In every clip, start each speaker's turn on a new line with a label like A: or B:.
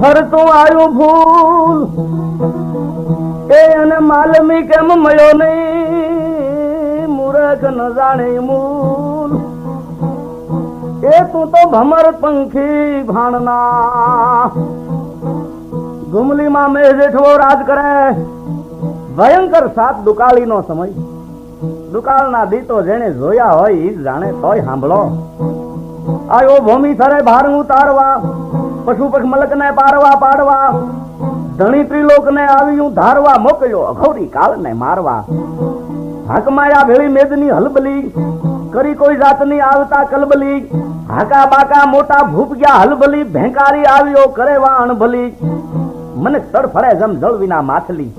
A: ફરતું આવ્યું ફૂલ એ અને માલમી કેમ મળ્યો નહીં? મૂરખ ન જાણે મૂલ. એ તું તો ભમર પંખી ભાણના. ગુમલીમાં મેં જેઠવો રાજ કરે. ભયંકર સાત દુકાળીનો સમય. દુકાળના દીતો જેને જોયા હોય ઈ જાણે તોય સાંભળો. આયો ભૂમિ સરે ભાર ઉતારવા પશુ પક્ષ મલક ને પારવા પાડવા, ધણી ત્રિલોક ને આવ્યું ધારવા મોકલ્યો અઘોરી કાળ ને મારવા. હાકમાયા ભેળી મેદની હલબલી, કરી કોઈ જાતની આવતા કલબલી, હાકા બાકા મોટા ભૂપ ગયા હલબલી, ભેંકારી આવ્યો કરે વાણ ભલી મને તડફડે જમ જળ વિના માછલી.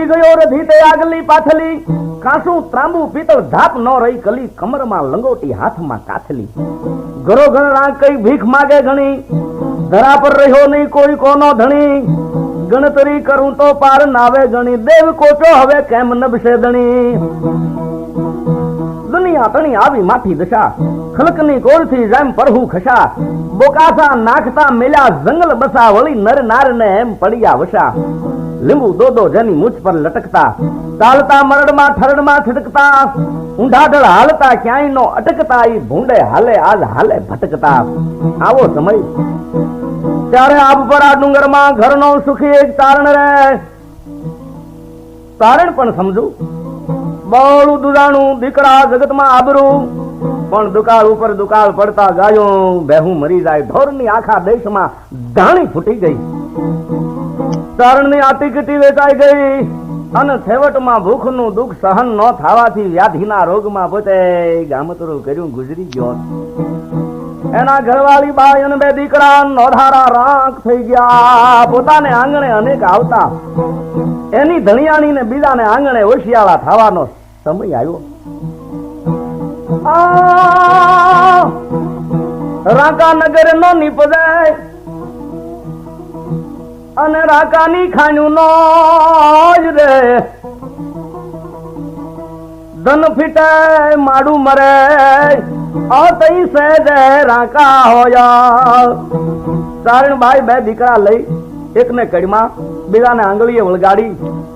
A: પી ગયો રધી તે આગલી પાથલી. કાસું ત્રાંબુ પીતળ ધાપ ન રહી, કલી કમરમાં લંગોટી હાથમાં કાથલી. ઘરો રાંક કઈ ભીખ માગે ઘણી? ધરા પર રહ્યો નહીં કોઈ કોનો ધણી? ગણતરી કરું તો પાર નાવે ગણી દેવ કોચો હવે કેમ નભશે દણી દુનિયા તણી આવી માઠી દશા, ખલકની કોરથી જેમ પરહુ ખસા, બોકાસા નાખતા મેલ્યા જંગલ બસા, વળી નર નાર ને એમ પડ્યા વસા. લીંબુ દોદો જેની મૂછ પર લટકતા, ચાલતા મરડમાં થરડમાં છટકતા ઊંઢાઢળ હાલતા ક્યાંય નો અટકતા, ઈ ભૂંડે હાલે આજ હાલે ભટકતા. આવો સમય. ત્યારે આબ પર આ ડુંગરમાં ઘરનો સુખી એક તારણ રે તારણ પણ સમજુ. બહોળું દુરાણું દીકરા જગતમાં આબરું. પણ દુકાળ ઉપર દુકાળ પડતા ગાયો બેહું મરી જાય. ઢોરની આખા દેશમાં ધાણી ફૂટી ગઈ. તારણની આટીકટી વેચાઈ ગઈ. અને છેવટમાં ભૂખનું દુઃખ સહન ન થવાથી વ્યાધિના રોગમાં પોતે ગામતરું કર્યું ગુજરી ગયો. એના ઘરવાળી બાઈ અને બે દીકરા નોધારા રાંક થઈ ગયા. પોતાને આંગણે અનેક આવતા. એની ધણિયાણી ને બીજાને આંગણે ઓશિયાળા થવાનો સમય આવ્યો આ રાકા નગર નો નીપજે અને રાકાની ખાણ્યું નો જ રે. ધન ફીટે, માડું મરે. આ તઈ સહેજે રાકા હોયા. સારણભાઈ બે દીકરા લઈ એકને કડીમાં, બીજાને આંગળીએ વળગાડી,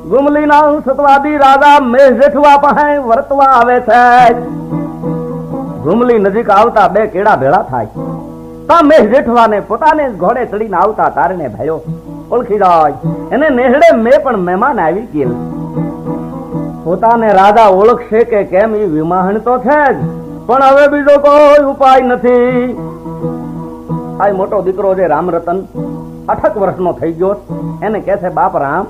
A: ગુમલીના સતવાદી રાજા મેઘ જેઠવા પાસે વર્તવા આવે છે. ગુમલી નજીક આવતા બે કેડા ભેળા થાય. તા મેઘ જેઠવાને પોતાને ઘોડે ચડીને આવતા તારને ભાઈઓ ઓળખી જાય. એને નેહડે મેં પણ મહેમાન આવી ગયેલ. પોતાને રાજા ઓળખશે કે કેમ એ વિમાહણ તો છે જ. પણ હવે બીજો કોઈ ઉપાય નથી. આ મોટો દીકરો છે રામરતન અઠક વર્ષનો થઈ ગયો એને કહે છે, બાપ રામ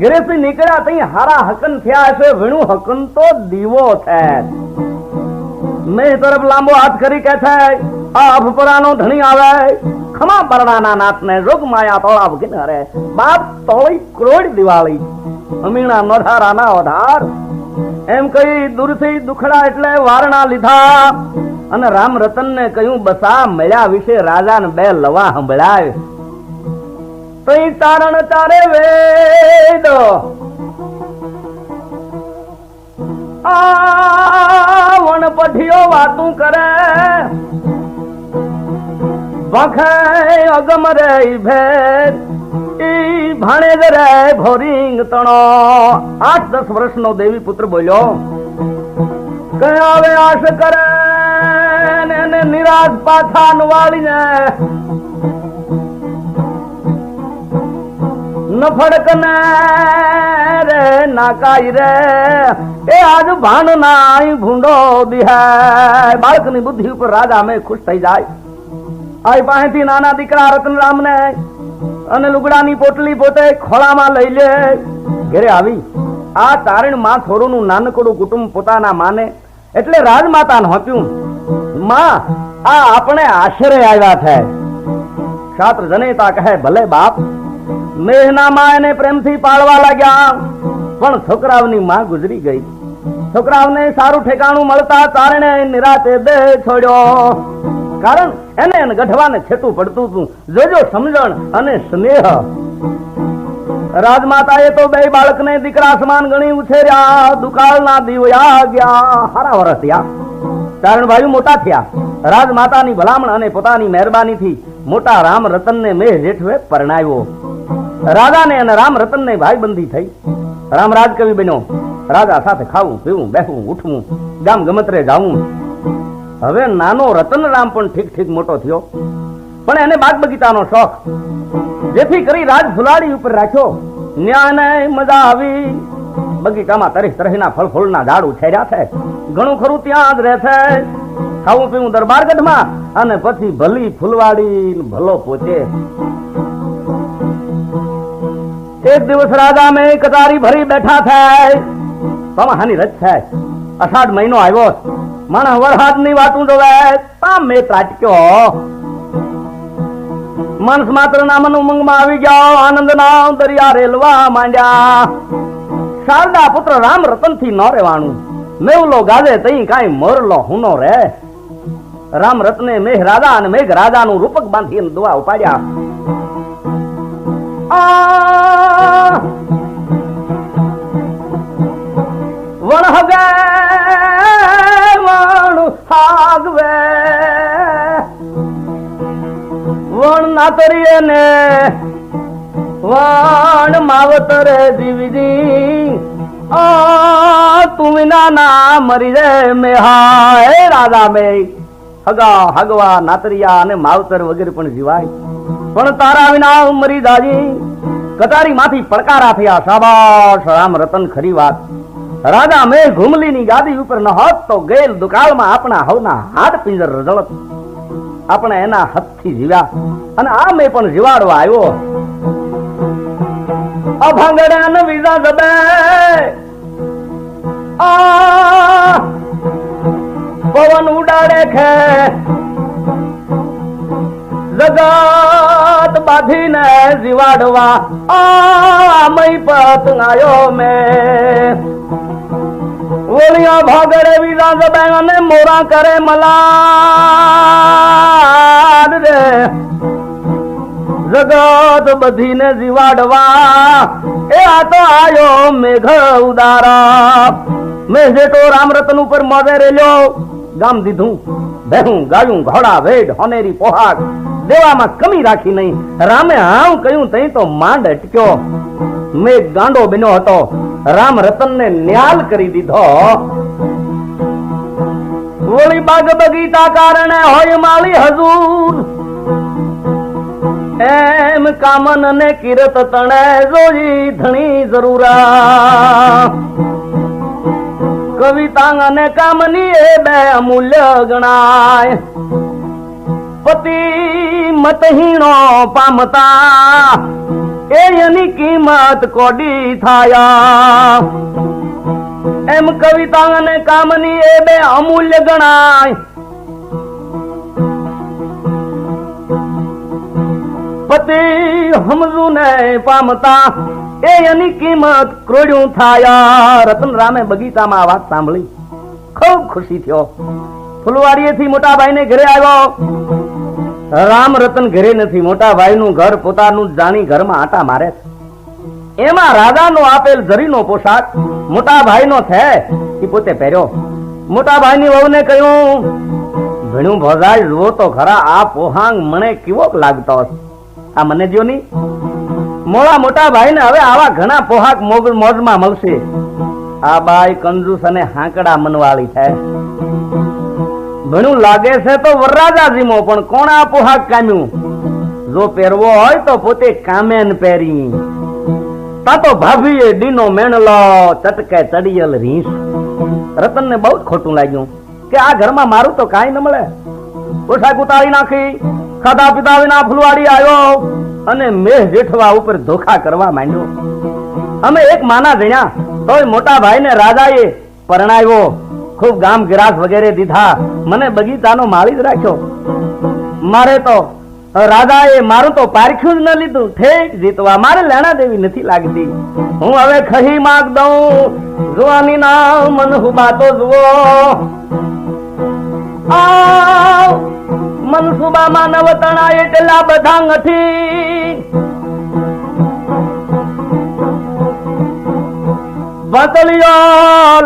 A: ઘરેથી નીકળ્યા તઈ હારા હકન થયા છે વીણું હકન તો દીવો છે. મેં તરફ લાંબો હાથ કરી કે છે, આ અભપરાનો ધણી આવે, ખમા પરણાના નાથને રોગ માયા તોળા વગીને હરે. બાપ તોળી ક્રોડ દિવાળી, અમીણા નોઢારાના ઓઢાર એમ કહી દૂરથી દુખડા એટલે વારણા લીધા અને રામ રતન ને કહ્યું, બસા, મળ્યા વિશે રાજા ને બે લવા સંભળાય. તઈ તારણ તારે વેદ. આ વણપઠીઓ વાતું કરે. વખે અગમ રે ભેદ, ઈ ભાણેજ રે ભોરિંગ તણો. આઠ દસ વર્ષનો દેવી પુત્ર બોલ્યો કે હવે આશ કરે ને નિરાશ પાછા નવાળીને નફડકને રે નાકાઈ રે, એ આજ ભાન નાઈ ભૂંડો દિહાય બાળકની બુદ્ધિ ઉપર રાજા અમે ખુશ થઈ જાય. આઈ પાસેથી નાના દીકરા રતનરામ ને અને લુગડાની પોટલી પોતે ખોળામાં લઈ લે. ઘરે આવી. આ તારણમાં થોરુંનું નાનકડું કુટુંબ પોતાના માને એટલે રાજમાતા હોપ્યું માં, આ આપણે આશરે આવ્યા છે. શાસ્ત્ર જનેતા કહે, ભલે બાપ મેહના માં એને પ્રેમથી પાળવા લાગ્યા, પણ છોકરાઓની માં ગુજરી ગઈ. છોકરાઓને સારું ઠેકાણું મળતા તારણે નિરાતે દેહ છોડ્યો. કારણ એને એને ગઢવાને છેટું પડતું હતું. જોજો સમજણ અને સ્નેહ. રાજમાતાએ તો બે બાળકને દીકરા સમાન ગણી ઉછેર્યા. દુકાળના દીવયા ગયા. હારા વરસ થયા. ચારણભાઈ મોટા થયા. રાજમાતાની ભલામણ અને પોતાની મહેરબાનીથી મોટા રામ રતનને મેં જેઠવે પરણાવ્યો. રાજાને અને રામ રતનને ભાઈબંધી થઈ. રામ રાજ કવિ બન્યો. રાજા સાથે ખાવું, પીવું બેસવું ઉઠવું ગામ ગમતરે જાવું. હવે નાનો રતન રામ પણ ઠીક ઠીક મોટો થયો. પણ એને બાગ બગીચાનો શોખ. જેથી કરી રાજ ફુલાડી ઉપર રાખ્યો. ન્યાને મજા આવી. બગીચામાં તરીસ તરહીના ફળ ફૂલના ઝાડ ઉછેર્યા છે. ઘણું ખરું ત્યાં જ રહે ખાવું પીવું દરબારગઢમાં અને પછી ભલી ફૂલવાડી ભલો પોચે એક દિવસ રાજા મેં કતારી ભરી બેઠા થાય પમાહાની રજ છે. અષાઢ મહિનો આવ્યો. માણસ વરસાદની વાતું જોવે તા ત્રાટક્યો માણસ માત્ર ના મન ઉમંગમાં આવી ગયો આનંદ ના દરિયા રેલવા માંડ્યા. શારદા પુત્ર રામ રતનથી ન રહેવાનું. મેવલો ગાજે તઈ કાંઈ મોરલો હુનો રે. રામ રત્ને મેઘ રાજા અને મેઘ રાજા નું રૂપક બાંધીને દુઆ ઉપાડ્યા. વણ વણ હાગવે વણ નાતરીએ ને વણ માવતરે દીવજી તું ના મરી રે મેહા હે રાજા મે. હગા હગવા નાતરિયા અને માવતર વગેરે પણ જીવાય. પણ તારા વિના મરી દાજી કટારી માંથી પડકારા થયા. શાબાશ રામ રતન ખરી વાત. રાજા મેં ઘુમલીની ગાદી ઉપર ન હોત તો ગયેલ દુકાળમાં આપણા હવના હાડ પિંજર રજળત. આપણે એના હાથથી જીવ્યા અને આ મેં પણ જીવાડવા આવ્યો. અભંગડા ન વિઝા આ! પવન ઉડાડે ખે જગત બાંધીને જીવાડવા. આ મય પત આયો મેં. ઓલિયા ભાગડે વિરાજ દબે અને મોરા કરે મલાડ રે. જગત બધીને જીવાડવા. એ આ તો આયો મેઘ ઉદારા. મેં જેટો રામ રતન ઉપર મગે રેલ્યો. ગામ દીધું. બેહું, ગાયું, ઘોડા, વેઢ, હોનેરી પોહાક દેવામાં કમી રાખી નહીં. રામે હાવ કહ્યું, તઈ તો માંડ અટક્યો. મેં ગાંડો બન્યો હતો. રામ રતનને ન્યાલ કરી દીધો. ઓળી બાગ બગીચા કારણે હોય માળી હજુર. એમ કામન ને કિરત તણે જોઈ ધણી જરૂરા. કવિતા અને કામની એ બે અમૂલ્ય ગણાય. પતિ મતહીણો પામતા, એ એની કિંમત કોડી થાયા. એમ કવિતા અને કામની એ બે અમૂલ્ય ગણાય. પતિ હમજુ ને પામતા એ એની કિંમત ક્રોડ્યું થાય. રતન રામે બગીચામાં વાત સાંભળી. ખૂબ ખુશી થયો. ફુલવાડીએથી મોટા ભાઈને ઘરે આવ્યો. રામ રતન ઘરે નથી. મોટા ભાઈનું ઘર પોતાનું જાણી ઘરમાં આટા મારે છે. એમાં રાજાનો આપેલ જરીનો પોશાક મોટા ભાઈનો છે. એ પોતે પહેર્યો. મોટા ભાઈની વહુને કહ્યું ભણ્યું ભોજાઈ જુઓ તો ખરા આ પોહાંગ મને કેવો લાગતો આ મને જો ની? મોડા મોટા ભાઈને હવે આવા ઘણા પોહાક મોજમાં મળશે. આ બાઈ કંજૂસ અને હાંકડા મનવાળી છે. ભણું લાગે છે તો વરરાજા જીમો પણ કોણ આ પોહાક કામ્યું? જો પહેરવો હોય તો પોતે કામેન પહેરી. તા તો ભાભીએ ડીનો મેણલો, ચટકે ચડિયલ રીસ રતનને બહુ ખોટું લાગ્યું કે આ ઘરમાં મારું તો કાંઈ ન મળે. પોશાક ઉતારી નાખી, ખાધા પીધા વિના ફુલવાડી આવ્યો અને મેહ જેઠવા ઉપર ધોખા કરવા માંડ્યો. અમે એક માના જણ્યા તોય મોટા ભાઈને રાજાએ પરણાવ્યો. ખૂબ ગામ ગિરાસ વગેરે દીધા, મને બગીચાનો માળી જ રાખ્યો. મારે તો રાજાએ મારું તો પારખ્યું જ ન લીધું, ઠેક જીતવા. મારે લેણા દેવી નથી લાગતી. હું હવે ખહી માગ દઉં. જુવાની ના મન હુબા તો જુઓ. આવ મનસુબામાં નવતણા એટલા બધા નથી.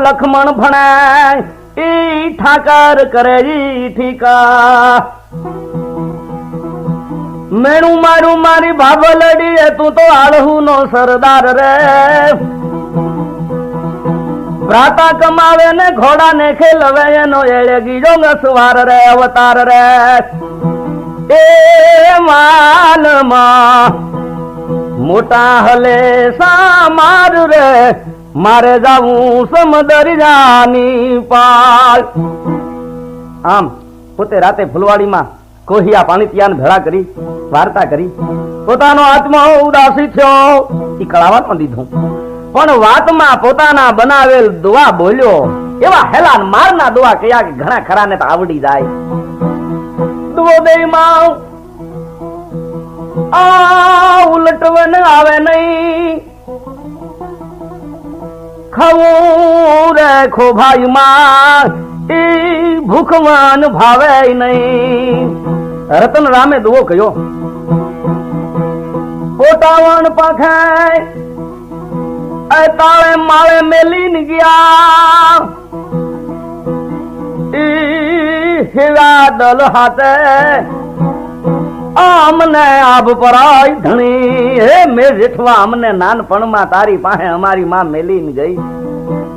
A: લખમણ ભણાય ઈ ઠાકર કરે ઈ ઠીકા. મેણું મારું મારી ભાભલડી તું તો આળહુ નો સરદાર રે. ભ્રાતા કમાવે ને ઘોડા ને ખેલવે, એનો એળે ગીજો ગસવાર રે, અવતાર રે. એ માલમાં મોટા હલે સામાર રે, મારે જાવું સમદરિયાની પાળ. આમ, પોતે રાતે ફુલવાડીમાં કોહિયા પાણી ભેળા કરી, વાર્તા કરી, પોતાનો આત્મા ઉદાસી થયો, ઈ કળાવવાનું દીધું. પણ વાતમાં પોતાના બનાવેલ દુઆ બોલ્યો, એવા હેલાન મારના દુઆ કયા કે ઘણા ખરાને તો આવડી જાય. દુઓ દેમાં આ ઉલટવન આવે નહીં. ખવું રે ખોભાઈ માં એ ભૂખવાન ભાવે નહીં. રતન રામે દુઓ કયો પોતાવણ પાખાય એ તાળે માળે મેલીન ગયા. હીરા દલ હાથે અમને આબ પરાય ધણી. હે મેં જેઠવા અમને નાનપણમાં તારી પાસે અમારી માં મેલીન ગઈ.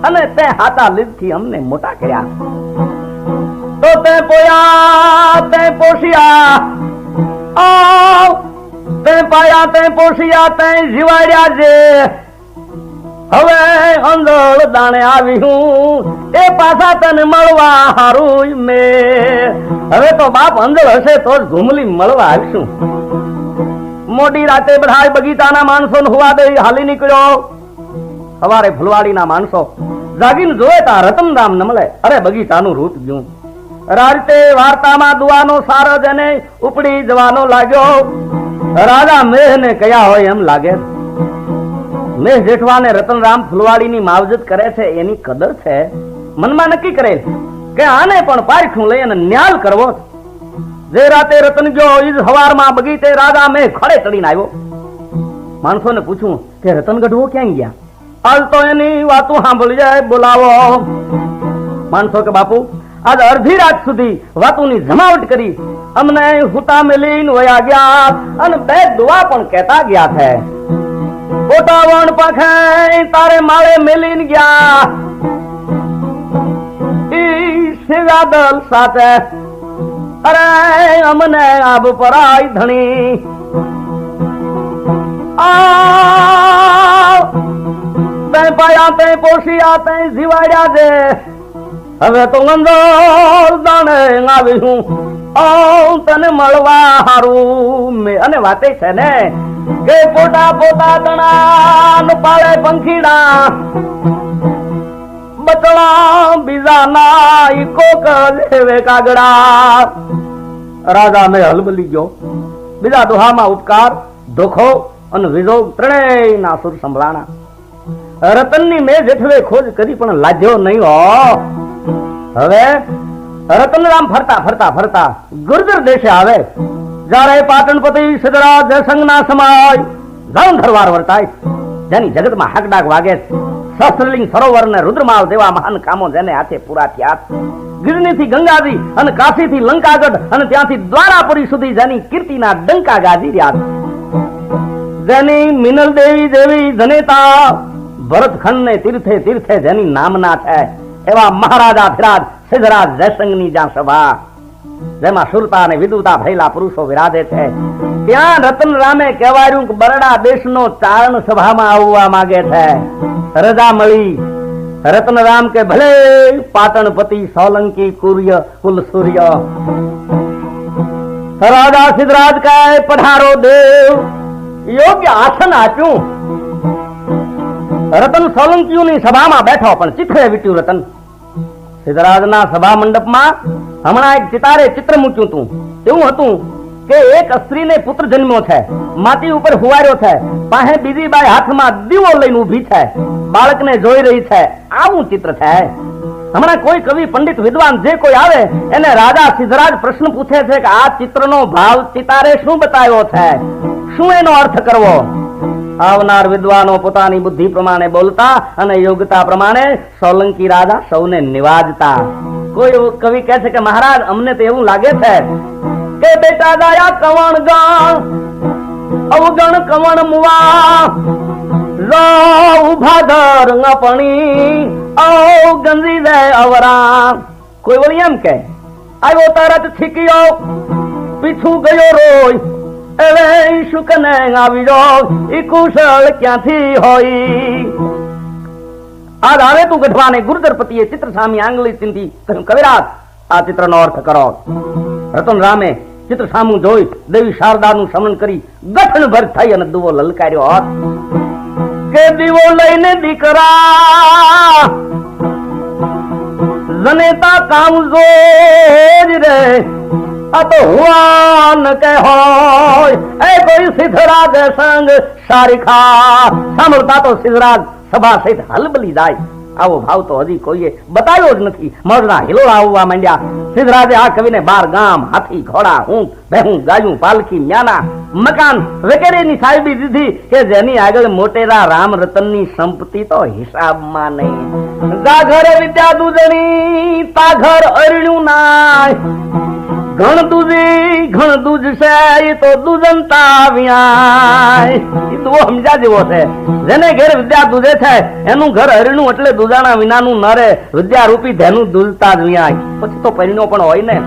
A: અને તે હાથા લીધથી અમને મોટા કર્યા. તો તે પોયા, તે પોષિયા. આવ, તે પાયા, તે પોષિયા, તે જીવાડ્યા છે હવે અંધળ દાણે આવી હું એ પાછા તને મળવા હારું મે હવે તો બાપ અંધળ હશે તો જ ઘુમલી મળવા આવીશું. મોડી રાતે બધા બગીચાના માણસો હોવા દઈ હાલી નીકળ્યો. સવારે ફુલવાડીના માણસો જાગીને જોવે તા રતનરામ ન મળે અરે બગીચાનું રૂપ ગયું રાતે વાર્તામાં દુવાનો સારો જને ઉપડી જવાનો લાગ્યો. રાજા મેહ ને કયા હોય એમ લાગે. મેહ જેઠવાને રતનરામ ફુલવાડીની માવજત કરે છે એની કદર છે. મનમાં નક્કી કરેલ કે આને પણ પારખું લઈ અને ન્યાલ કરવો જે રાતે રતન ગયો ઈજ હવારમાં બગીચે રાજા મેં ખડે ચડીને આવ્યો. માણસોને પૂછ્યું કે રતન ગઢવો ક્યાં ગયા? હાલ તો એની વાતો સાંભળી જાય, બોલાવો. માણસો કે બાપુ, આજ અડધી રાત સુધી વાતોની જમાવટ કરી. અમને હુતા મેલીન વયા ગયા અને બે દુઆ પણ કહેતા ગયા છે. પોતાવણ પાખે તારે માળે મેલીન ગયા. ઈ સિવાદલ સાથે, અરે અમને આબ પરાય ધણી. તે પાયા તે પોષિયા તે જીવાડ્યા છે હવે તો ગંદોળ દાણે આવી હું ઓ તને મળવા હારું. મે અને વાતે છે ને કે પોતા પોતા તણા પાળે પંખીડા. બતળા બીજા ના કોક લેવે કાગડા. રાજા મેં હલબલી ગયો. બીજા દોહામાં ઉપકાર, ધોખો અને વિજોગ ત્રણેય ના સુર સંભળાણા. રતનની મેં જેઠવે ખોજ કરી પણ લાજ્યો નહીં હો. હવે રતનરામ ફરતા ફરતા ફરતા ગુર્જર દેશે આવે. જ્યારે પાટણપતિ સિદ્ધરાજ જયસંગના સમાય ધરવાર વર્તાય જેની જગતમાં હાકડાક વાગે. સહસ્ત્રલિંગ સરોવર ને રુદ્રમાલ જેવા મહાન કામો જેને હાથે પૂરા થયા ગિરણી ગંગાજી અને કાશી લંકાગઢ અને ત્યાંથી દ્વારાપુરી સુધી જેની કીર્તિના ડંકા ગાજી રહ્યા જેની મિનલ દેવી દેવી જનેતા ભરતખંડ ને તીર્થે તીર્થે જેની નામના છે, એવા મહારાજા ધીરાજ સિદ્ધરાજ જયસંગની જ્યાં સભા જેમાં સુરતા અને વિદુતા ભરેલા પુરુષો વિરાજે છે. ત્યાં રતન રામે કહેવાયું કે બરડા દેશનો ચારણ સભામાં આવવા માંગે છે. રજા મળી. રત્નરામ કે ભલે પાટણપતિ સોલંકી કુર્ય કુલ સૂર્ય. રાજા સિદ્ધરાજ કહે, પધારો દેવ. યોગ્ય આસન આપ્યું. રતન સોલંકીઓની સભામાં બેઠો, પણ ચિત્રે વીટ્યું રતન. સિદ્ધરાજના સભા મંડપમાં હમણાં એક ચિતારે ચિત્ર મૂક્યું હતું. એવું હતું કે એક સ્ત્રીને પુત્ર જન્મ્યો છે, માટી ઉપર હુવાર્યો છે, પાસે બીજી બાઈ હાથમાં દીવો લઈને ઊભી છે, બાળકને જોઈ રહી છે. આવું ચિત્ર છે. હમણાં કોઈ કવિ પંડિત વિદ્વાન જે કોઈ આવે, એને રાજા સિદ્ધરાજ પ્રશ્ન પૂછે છે કે આ ચિત્રનો ભાવ ચિતારે શું બતાવ્યો છે? શું એનો અર્થ કરવો? આવનાર વિદ્વાનો પોતાની બુદ્ધિ પ્રમાણે બોલતા અને યોગ્યતા પ્રમાણે સોલંકી રાજા સૌને નિવાજતા. કોઈ કવિ કહે છે કે, મહારાજ, અમને તો એવું લાગે છે કે બેટા દાયા કવણ ગણ અવગણ કવણ મુવા કોઈ વળી એમ કે આવ્યો તરત છીક્યો પીછું ગયો રોય હવે શુકને આવી જાઓ ઈ કુશળ ક્યાંથી હોય? આજ આવે તું ગઢવાને ગુરુદરપતિએ ચિત્ર સામી આંગળી ચિંધી કહ્યું, કવિરાજ, આ ચિત્રનો અર્થ કરો. રતન રામે ચિત્ર સામું જોઈ દેવી શારદાનું સમન કરી ગઠણ ભર થઈ અને દુવો લલકાર્યો. હોત કે દીવો લઈને દીકરા, જનેતા કામ જોજ રે આ તો હુઆન કે હોય. એ કોઈ સિદ્ધરાજ સંગ સારીખા. સાંભળતા તો સિદ્ધરાજ સભા સહિત હલબલી જાય. આવો ભાવ તો હજી કોઈએ બતાવ્યો જ નથી. મોજના હિલોળા આવવા માંડ્યા. સિદ્ધરાજે આ કવિને બાર ગામ હાથી ઘોડા ઊંટ બેહું ગાયું પાલખી મ્યાના મકાન વગેરેની સાહેબી દીધી કે જેની આગળ મોટેરા રામ રતનની સંપત્તિ તો હિસાબમાં નહીં. જા વિદ્યા દૂધણી તાઘર અરણ્યું નાય. ઘણ દૂધી, ઘણ દૂધ છે એ તો દૂધનતા વ્યાય. એ તો સમજા જેવો છે. જેને ઘેર વિદ્યા દૂધે છે, એનું ઘર હરણું એટલે દૂધાણા વિનાનું ન રહે વિદ્યારૂપી ધેનું દૂધતા જ વ્યાય. પછી તો પરિણો પણ હોય ને.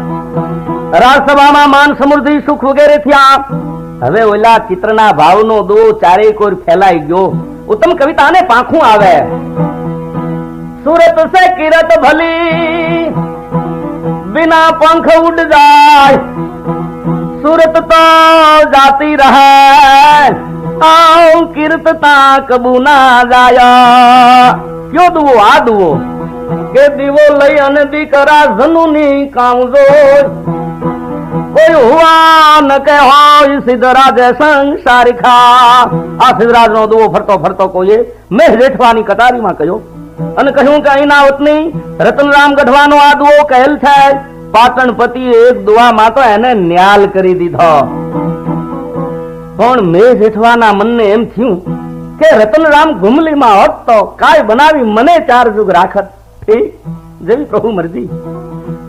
A: રાજસભામાં માન સમૃદ્ધિ, સુખ વગેરે થયા. હવે ઓલા ચિત્રના ભાવનો દો ચારે કોર ફેલાઈ ગયો. ઉત્તમ કવિતાને પાંખું આવે. સુરત સે કિરત ભલી બિના પંખ ઉડ જાય. સુરત તો જાતી રહે. આવ કીર્તતા કબુ ના ગાયા કયો દુવો આ દુવો કે દીવો લઈ અને દીકરા જનુની કામજો કોઈ હુવા ન કે હોય સંસારિખા આ સિદ્ધરાજ નો દુવો ફરતો ફરતો કોઈએ મેહ જેઠવાની કતારીમાં કહ્યો અને કહ્યું કે અહીંના વતની રતનરામ ગઢવાનો આ દુવો કહેલ છે પાટણપતિએ એક દુઆમાં તો એને ન્યાલ કરી દીધો. પણ મેં જેઠવાના મનને એમ થયું કે રતનરામ ગુમલીમાં હોત તો કાય બનાવી મને ચાર જુગ રાખત. જેવી પ્રભુ મરજી.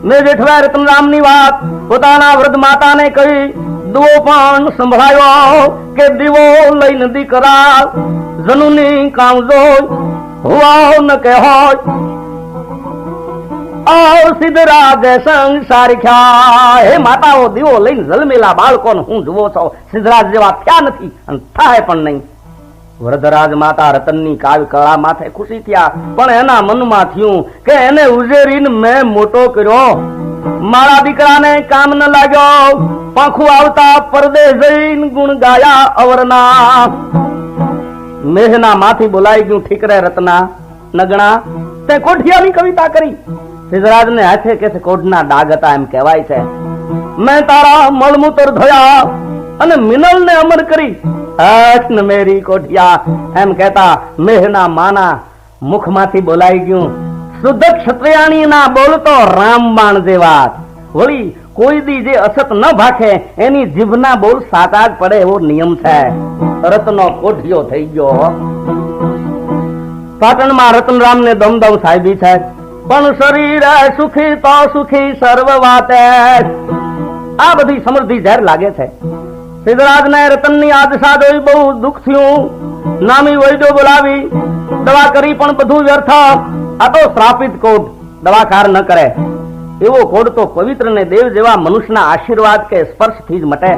A: મેં જેઠવા રતનરામની વાત પોતાના વૃદ્ધ માતાને કહી, દુઓ પણ સંભળાયો કે દીવો લઈને દીકરા જનુની કામ જોઈ હુઆ ન કે હોય સિદ્ધરા સિદ્ધરાજ સંગ સારખ્યા હે માતાઓ, દીવો લઈને જલમેલા બાળકોને હું જુઓ છો. સિદ્ધરાજ જેવા થયા નથી અને થાય પણ નહીં. વરદરાજ માતા રતનની કાવ્ય કળા માથે ખુશી થયા. પણ એના મનમાં થયું કે એને ઉજેરીને મેં મોટો કર્યો. મારા દીકરાને કામ ન લાગ્યો. પાંખું આવતા પરદેશ જઈને ગુણ ગાયા અવરના. મેઘના માથી બોલાઈ ગયું ઠીકરે રત્ના. નગણા, તે કોઠિયાની કવિતા કરી. સિદ્ધરાજ ને હાથે કે કોઢના ડાગ હતા એમ કહેવાય છે. મેં તારા મળમૂતર ધોયા. અને મિનલ ને અમર કરી. હટ મેરી કોઠિયા. એમ કહેતા મેહના માના મુખમાંથી બોલાઈ ગયું. શુદ્ધ ક્ષત્રિયાણી ના બોલતો રામબાણ જેવા વળી કોઈ દી જે અસત ન ભાખે, એની જીભના બોલ સાતા જ પડે એવો નિયમ છે. રત્નો કોઠિયો થઈ ગયો. પાટણમાં રતનરામ ને દમદમ સાહેબી છે. પણ શરીર સુખી તો સુખી સર્વ વાતે આ બધી સમૃદ્ધિ ઝેર લાગે છે. સિદ્ધરાજ ને રતનની આદશા જોઈ બહુ દુઃખ થયું. નામી વૈદ્યો બોલાવી દવા કરી પણ બધું વ્યર્થ. આ તો શ્રાપિત કોટ દવાકાર ન કરે. એવો કોડ તો પવિત્ર ને દેવ જેવા મનુષ્યના આશીર્વાદ કે સ્પર્શથી જ મટે.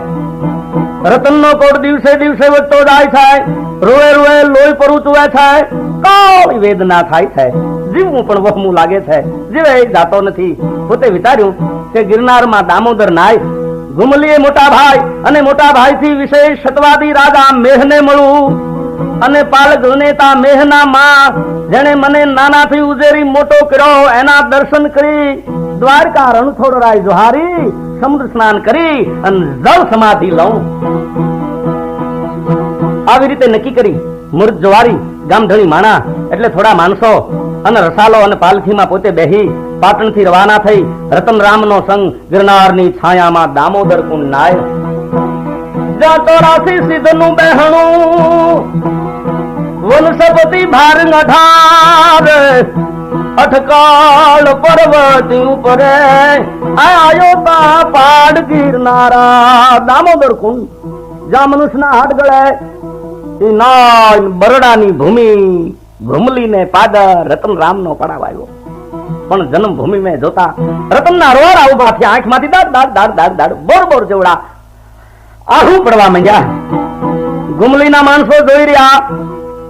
A: રતનનો કોડ દિવસે દિવસે વધતો જાય થાય. રોએ રોએ લોહી પરુ ચુવે છે કોઈ વેદના થાય છે. જીવવું પણ વહમું લાગે છે. જીવે જાતો નથી. પોતે વિચાર્યું કે ગિરનારમાં દામોદર નાય ગુમલીએ મોટા ભાઈ અને મોટા ભાઈ થી વિશેષ સતવાદી રાજા મેહને મળું. અને પાલક નેતા મેહના માં, જેણે મને નાનાથી ઉજેરી મોટો કર્યો, એના દર્શન કરી દ્વારકા રણછોડરાય જોહારી, સમુદ્ર સ્નાન કરી અને જળ સમાધિ લઉં. આવી રીતે નક્કી કરી, મૂર્ત જવારી ગામધણી માણા એટલે થોડા માણસો અને રસાલો અને પાલખીમાં પોતે બેહી પાટણથી રવાના થઈ રતનરામનો સંગ ગિરનારની છાયામાં દામોદર કુંડ નાય. જાતો રાશી સિદ્ધનું બહેણું, વનસ્પતિ ભાર નઠાર અઠકાળ પર્વત ઉપરે આયો તા પાડ ગિરનારા. દામોદર કુંડ, જ્યાં મનુષ્યના હાથ ગળે નાય બરડાની ભૂમિ ભૂમલીને પાદર રતનરામ નો આવ્યો. પણ જન્મભૂમિ મેં જોતા રતનના રોરા ઊભા થયા, આંખમાંથી દાડ દાડ દાડ દાડ દાડ, બોર બોર જેવડા આહુ પડવા માંડ્યા. ગુમલીના માણસો જોઈ રહ્યા,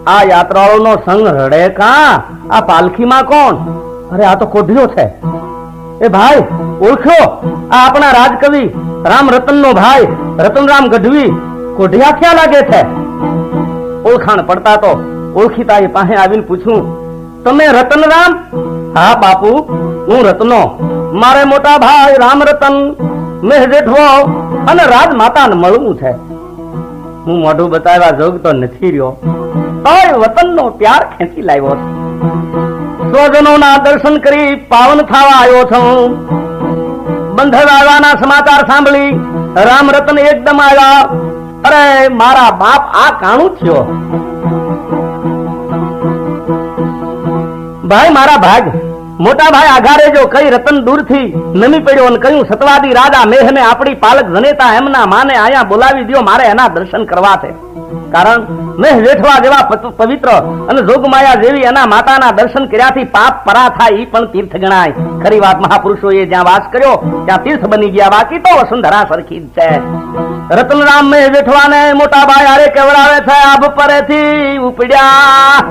A: આ યાત્રાળુનો સંગ રડે કા? આ પાલખીમાં કોણ? અરે, આ તો કોઢિયો છે. એ ભાઈ, ઓળખ્યો? આ આપણા રાજકવિ રામ રતનનો ભાઈ, રતનરામ ગઢવી. કોઢિયા ક્યાં લાગે છે? ઓળખાણ પડતા તો ઓળખીતા એ પાસે આવીને પૂછ્યું, તમે રતનરામ? હા, બાપુ, હું રતનો. મારે મોટા ભાઈ રામ રતન મેં જેઠવો અને રાજમાતાને મળવું છે. હું મોઢું બતાવવા જોગ તો નથી રહ્યો. તોય વતનનો પ્યાર ખેંચી લાવ્યો સ્વજનોના દર્શન કરી પાવન થવા આવ્યો છું. બંધવાના સમાચાર સાંભળી રામ રતન એકદમ આવ્યા. અરે, મારા બાપ આ કાણું થયો. ભાઈ, મારા ભાગ, મોટા ભાઈ આઘારે જો કઈ રતન દૂરથી નમી પડ્યો અને કયું સતવાદી રાજા મેહ ને આપણી પાલક જનેતા એમના માને આયા બોલાવી દો મારે એના દર્શન કરવા છે. કારણ મેહ વેઠવા જેવા પવિત્ર અને જોગમાયા જેવી એના માતાના દર્શન કર્યાથી પાપ પરા થાય ઈ પણ તીર્થ ગણાય ખરી વાત મહાપુરુષોએ જ્યાં વાસ કર્યો, ત્યાં તીર્થ બની ગયા. બાકી તો વસુંધરા સરખી છે. રતનરામ મેહ વેઠવાને મોટા ભાઈ આરે કેવડાવે છે આભ પરેથી ઉપડ્યા.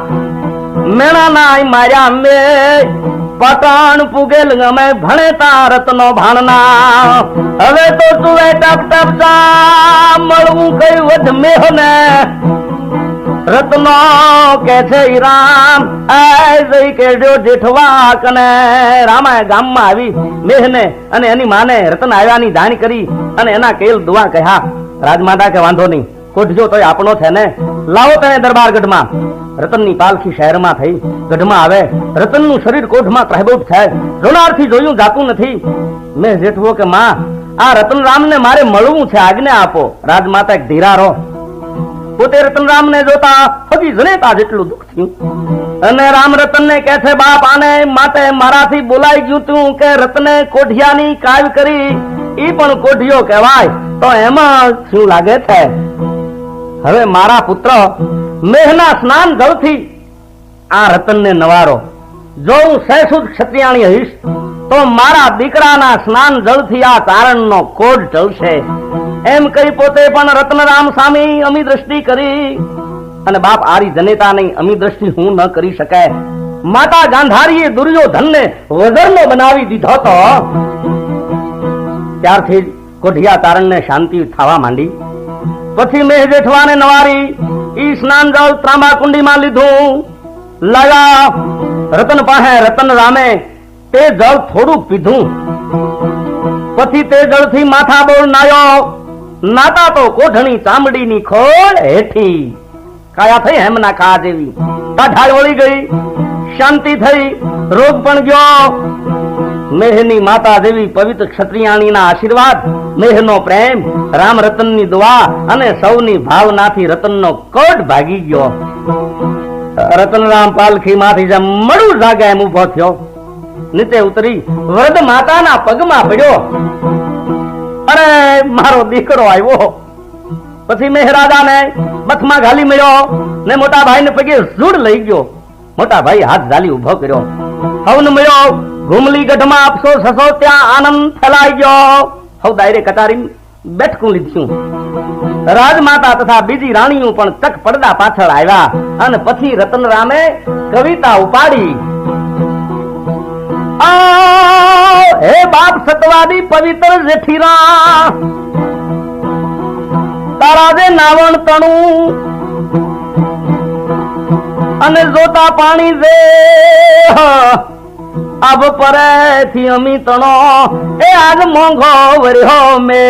A: મેણા નાય માર્યા મે પટાણ પુગેલ ગમે ભણે તારત નો ભાણના. હવે તો તું ટપ ટપ મળવું કઈ વધ મેહ ને રત્નો કે છે રામ જઈ કેડ્યો જેઠવા કને. રામાએ ગામમાં આવી મેહને અને એની માને રતન આવ્યાની જાણ કરી અને એના કેલ દુઆ કહ્યા, રાજમાતા કે વાંધો નહીં, કોઢજો તોય આપણો છે ને. લાવો તેને દરબાર ગઢમાં રતનની પાલખી શહેરમાં થઈ, ગઢમાં આવે, રતનનું શરીર કોઢમાં ત્રહેબૂટ થાય. જોનારથી જોયું જાતું નથી. મેં જેઠવો કે માં, આ રતનરામને મારે મળવું છે આજ્ઞા આપો. રાજમાતા ધીરા રહો પોતે રતનરામને જોતા હજી જનેતા જેટલું દુઃખ થયું. અને રામ રતન ને કે છે, બાપ, આને માટે મારાથી બોલાઈ ગયું તું કે રતને કોઢિયાની કાવ કરી. ઈ પણ કોઢિયો કહેવાય. તો એમાં શું લાગે છે? હવે મારા પુત્ર મેહના સ્નાન જળથી આ રતનને નવારો. જો હું સહેસુદ ક્ષત્રિયાણી હઈશ, તો મારા દીકરાના સ્નાન જળથી આ ચારણનો કોડ ટળશે એમ કહી પોતે પણ રત્નરામ સામી અમી દ્રષ્ટિ કરી. અને બાપ આરી જનેતા નહીં અમી દ્રષ્ટિ હું ન કરી શકાય. માતા ગાંધારીએ દુર્યોધનને વગરનો બનાવી દીધો તો ત્યારથી કોઢિયા તારણને શાંતિ થવા માંડી. પછી મેં જેઠવાને નવારી, ઈ સ્નાન જળ ત્રાંબા કુંડીમાં લીધું. લાયા રતન પાસે રતન રામે તે જળ થોડું પીધું. પછી તે જળથી માથા બોળ નાયો. નાતા તો કોઠણી ચામડીની ખોળ હેઠી. કાયા થઈ હેમના ખા જેવી. કાઢાળ વળી ગઈ. શાંતિ થઈ. રોગ પણ ગયો. મેહની માતા જેવી પવિત્ર ક્ષત્રિયાણીના આશીર્વાદ, મેહનો પ્રેમ રામ રતનની દુઆ અને સૌની ભાવનાથી રતનનો કોટ ભાગી ગયો. રતનરામ પાલખી માંથી જેમ મળું જાગે એમ ઊભો થયો. નીચે ઉતરી વૃદ્ધ માતાના પગમાં પડ્યો. અરે, મારો દીકરો આવ્યો. પછી મેહરાજાને બથમાં ઘાલી મળ્યો ને મોટા ભાઈને પગે ઝૂડ લઈ ગયો. મોટા ભાઈ હાથ ઝાલી ઊભો કર્યો. હવન મળ્યો. ઘુમલી ગઢમાં આપશો સસો ત્યાં આનંદ ફેલાઈ ગયો હવ દાયરે કટારી બેઠકું લીધું. રાજમાતા તથા બીજી રાણીઓ પણ ચક પડદા પાછળ આવ્યા અને પછી રતન રામે કવિતા ઉપાડી. હે બાપ સતવાદી પવિત્ર જેઠીરા. તારા જે નાવણ તણું અને જોતા પાણી જે. આબ પરે થી અમી તણો એ આજ મોંઘો વર્યો મે.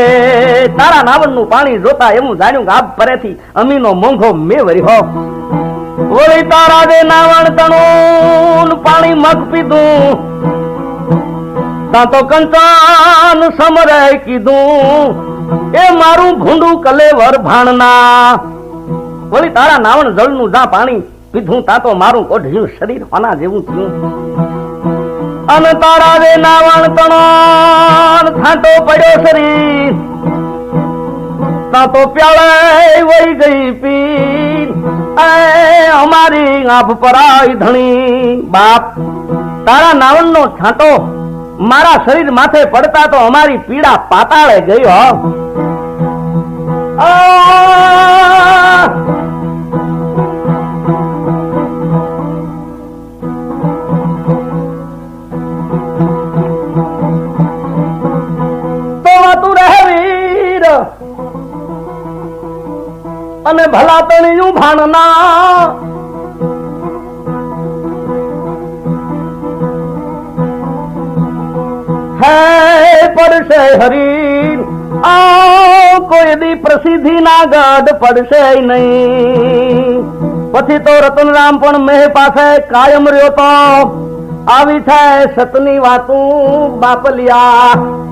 A: તારા નાવણનું પાણી જોતા એવું જાણ્યું કે આબ પરે થી અમીનો મોંઘો મે વર્યો. વળી તારા જે નાવણ તણું પાણી મગ પીધું. તા તો કંચાન સમરે કીધું. એ મારું ભૂંડું કલેવર ભાણના. વળી તારા નાવણ જળનું જા પાણી પીધું તા તો મારું કોઢ્યું શરીર હોના જેવું થયું. અને તારા નાવણ તણો છાંટો પડ્યો શરીર. તા તો પ્યાળે વહી ગઈ પી એ અમારી આંભ પરાઈ ધણી. બાપ, તારા નાવણ નો છાંટો મારા શરીર માથે પડતા તો અમારી પીડા પાતાળે ગઈ હો ભલા તણિયું ભાણના. હે, પડશે હરી આ કોઈ દી પ્રસિદ્ધિ ના ગઢ પડશે નહીં. પછી તો રતનરામ પણ મેહ પાસે કાયમ રહ્યો તો. આવી થાય સતની વાતું બાપલિયા